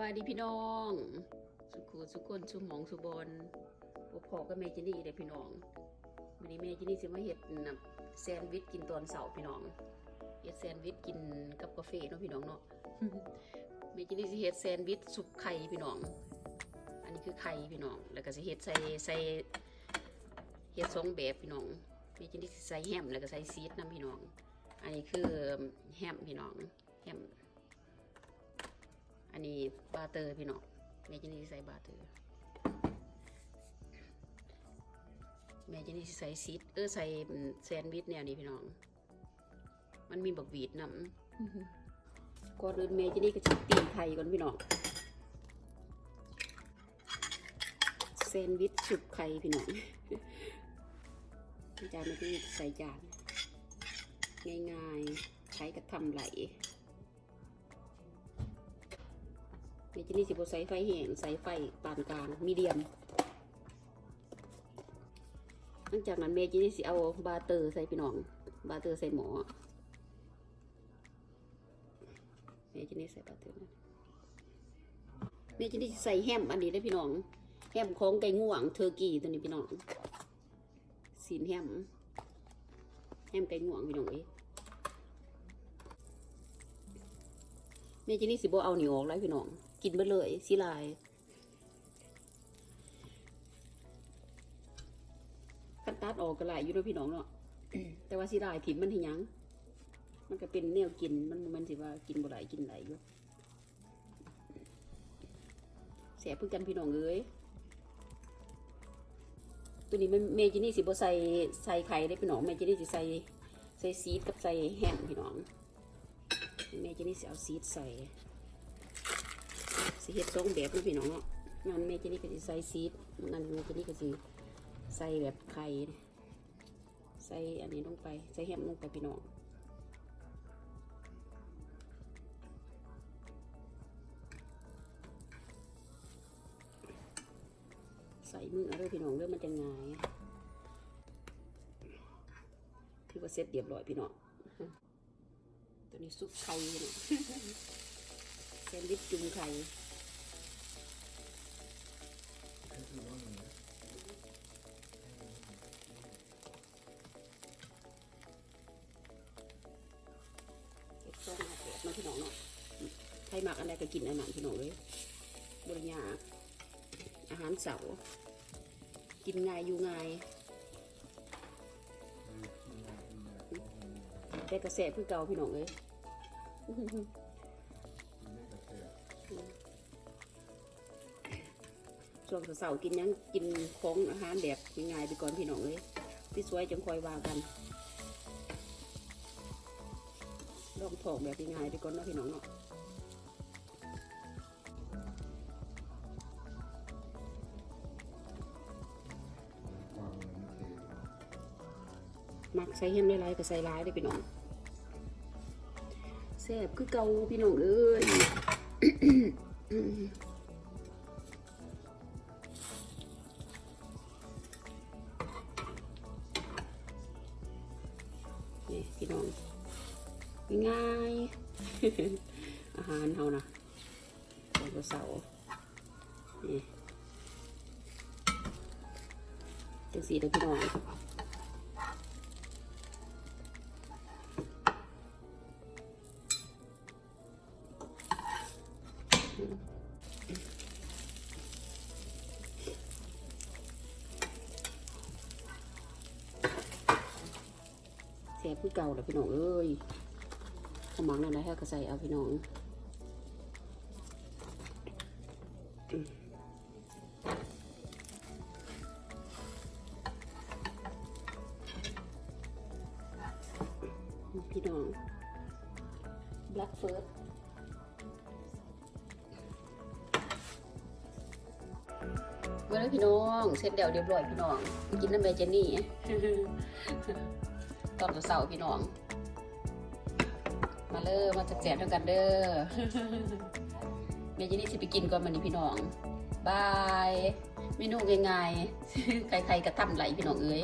บายดีพี่น้อง สุขุสุขคนสุหมองสุบอนบ่พอกับแม่จินี่เด้อพี่น้องวันนี้แม่จินี่สิมาเฮ็ดนะแซนด์วิชกินตอนเช้าพี่น้องเฮ็ดแซนด์วิชกินกับกาแฟเนาะพี่น้องเนาะแม่จินี่สิเฮ็ดแซนด์วิชสุกไข่พี่น้อง อันนี้คือไข่พี่น้อง แล้วก็สิเฮ็ดใส่ใส่เฮ็ดสองแบบพี่น้องแม่จินี่ใส่แฮมแล้วก็ใส่ซีสนํพี่น้อง อันนี้คือแฮมพี่น้องแฮม นนี้บาเตอร์พี่น้องแม่จินี่ใส่บาเตอร์แม่จินี่สิใส่ซีดเออใส่แซนด์วิชแนวนี้พี่น้อง มันมีบักวีดนำก่อนอื่นแม่จินี่ก็จะตีไข่ก่อนพี่น้องแซนด์วิชสุกไข่พี่น้องจานไม่ได้ใส่จาน ง่ายๆ ใช้กระทำไหล เมจินี่สิบใส่ไฟแห้งใส่ไฟปานกลางมีเดียมหลังจากนั้นเมจินี่สิเอาบาเตอร์ใส่พี่น้อง บาเตอร์ใส่หมอเมจินี่ใส่บาเตอร์เมจินี่ใส่แฮมอันนี้ได้พี่น้อง แฮมของไก่ง่วงเทอร์กีตัวนี้พี่น้องสีนแฮมแฮมไก่ง่วงพี่น้องเอ้ เมจินี่สิบ่เอาหนีออกแล้วพี่น้อง กินไปเลยสิลายคันตัดออกก็หลายอยู่ด้วยพี่น้องเนาะแต่ว่าสิลายถิ่มมันที่ยังมันก็เป็นแนวกินมันมันสิว่ากินบ่หลายกินหลายอยู่แสบเพื่อกันพี่น้องเอ้ยตัวนี้เมจินี่สิบ่ใส่ใส่ไข่ได้พี่น้องเมจินี่สิใส่ใส่ซีดกับใส่แฮมพี่น้อง จินี่สิเอาซีดใส่สิเฮ็ดสองแบบนะพี่น้องเนาะงานแม่เจนี่ก็สิใส่ซีดงานแม่เจนี่ก็สิใส่แบบไข่ใส่อันนี้ลงไปใส่แฮมลงไปพี่น้องใส่มือเอาเด้อพี่น้องเด้องมันจะง่ายถือว่าเสร็จเรียบร้อยพี่น้อง ตัวนี้ซุปไข่พี่นแซนด์วิชจุ่มไข่เก็บส้มมาเก็บมาพี่น้องเนาะใครหมักอะไรก็กินอันนั้นพี่น้องเลยบริยาอาหารเสาร์กินง่ายอยู่ง่าย แต่กระแสเพื่อเก่าพี่น้องเลยช่วงเสาร์กินยังกินของอาหารแบบง่ายๆไปก่อนพี่น้องเลยที่สวยจังคอยว่ากันลองถอกแบบง่ายๆไปก่อนเนาะพี่น้องเนาะมักใส่เห็นหลายๆก็ใส่หลายได้พี่น้อง ซ่บคือเกาพี่น้องเอ้ยนี่พี่น้องง่ายอาหารเขานะตอนเสาร์นี่จังสีเด้อพี่น้อง แซ่บคือเก่าแล้วพี่น้องเอ้ยขมังนั่นแหละให้ก็ใส่เอาพี่น้องพี่น้อง black first เมื่อไรพี่น้อง เสร็จเดี๋ยวเรียบร้อยพี่น้อง กินน้ำแม่เจนนี่ ตอนเสาร์พี่น้อง มาเลยมาจัดแจกด้วยกันเด้อเมจินี่สิไปกินก่อนมันนี้พี่น้องบายเมนูง่ายๆใครๆก็ทำไหลพี่น้องเอ้ย